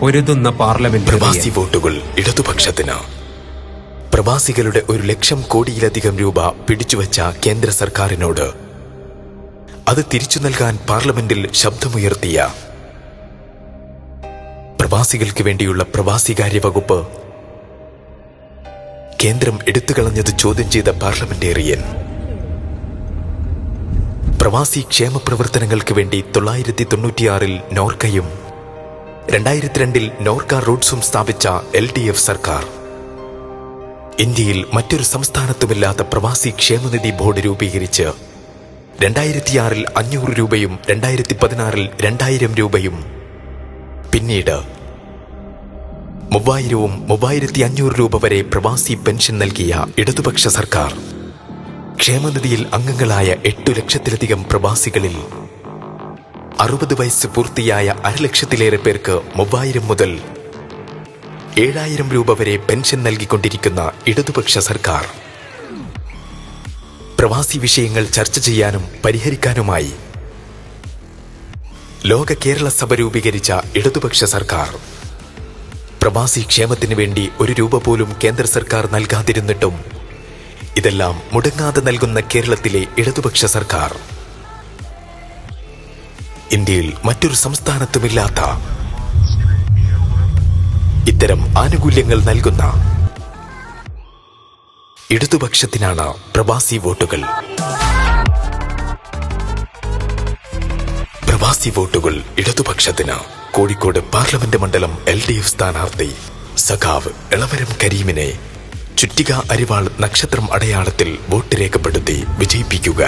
പൊരുതുന്ന parliament പ്രവാസി വോട്ടുകൾ ഇടതുപക്ഷത്തിന്. പ്രവാസികളുടെ ഒരു ലക്ഷം കോടിയിലധികം രൂപ പിടിച്ചുവച്ച കേന്ദ്ര സർക്കാരിനോട് അത് തിരിച്ചു നൽകാൻ പാർലമെന്റിൽ ശബ്ദമുയർത്തിയ പ്രവാസികൾക്ക് വേണ്ടിയുള്ള പ്രവാസികാര്യ വകുപ്പ് കേന്ദ്രം എടുത്തുകളഞ്ഞത് ചോദ്യം ചെയ്ത പാർലമെന്റേറിയൻ. പ്രവാസി ക്ഷേമ പ്രവർത്തനങ്ങൾക്ക് വേണ്ടി തൊള്ളായിരത്തി തൊണ്ണൂറ്റിയാറിൽ നോർക്കയും രണ്ടായിരത്തി രണ്ടിൽ നോർക്ക റൂട്ട്സും സ്ഥാപിച്ച എൽ ഡി എഫ് സർക്കാർ. ഇന്ത്യയിൽ മറ്റൊരു സംസ്ഥാനത്തുമില്ലാത്ത പ്രവാസി ക്ഷേമനിധി ബോർഡ് രൂപീകരിച്ച് രണ്ടായിരത്തിയാറിൽ അഞ്ഞൂറ് രൂപയും രണ്ടായിരത്തി പതിനാറിൽ രണ്ടായിരം രൂപയും. പിന്നീട് മൂവായിരവും മൂവായിരത്തി അഞ്ഞൂറ് രൂപ വരെ പ്രവാസി പെൻഷൻ നൽകിയ ഇടതുപക്ഷ സർക്കാർ. ക്ഷേമനിധിയിൽ അംഗങ്ങളായ എട്ടു ലക്ഷത്തിലധികം പ്രവാസികളിൽ അറുപത് വയസ്സ് പൂർത്തിയായ അരലക്ഷത്തിലേറെ പേർക്ക് മൂവായിരം മുതൽ ഏഴായിരം രൂപ വരെ പെൻഷൻ നൽകിക്കൊണ്ടിരിക്കുന്ന ഇടതുപക്ഷ സർക്കാർ. പ്രവാസി വിഷയങ്ങൾ ചർച്ച ചെയ്യാനും പരിഹരിക്കാനുമായി ലോക കേരള സഭ രൂപീകരിച്ച ഇടതുപക്ഷ സർക്കാർ. പ്രവാസി ക്ഷേമത്തിന് വേണ്ടി ഒരു രൂപ പോലും കേന്ദ്ര സർക്കാർ നൽകാതിരുന്നിട്ടും ഇതെല്ലാം മുടങ്ങാതെ നൽകുന്ന കേരളത്തിലെ ഇടതുപക്ഷ സർക്കാർ. ഇന്ത്യയിൽ മറ്റൊരു സംസ്ഥാനത്തുമില്ലാത്ത ഇത്തരം ആനുകൂല്യങ്ങൾ നൽകുന്ന ഇടതുപക്ഷത്തിനാണ് പ്രവാസി വോട്ടുകൾ. പ്രവാസി വോട്ടുകൾ ഇടതുപക്ഷത്തിന് കോഴിക്കോട് പാർലമെന്റ് മണ്ഡലം എൽ ഡി എഫ് സ്ഥാനാർത്ഥി സഖാവ് ഇളവരം കരീമിനെ ചുറ്റിക അരിവാൾ നക്ഷത്രം അടയാളത്തിൽ വോട്ട് രേഖപ്പെടുത്തി വിജയിപ്പിക്കുക.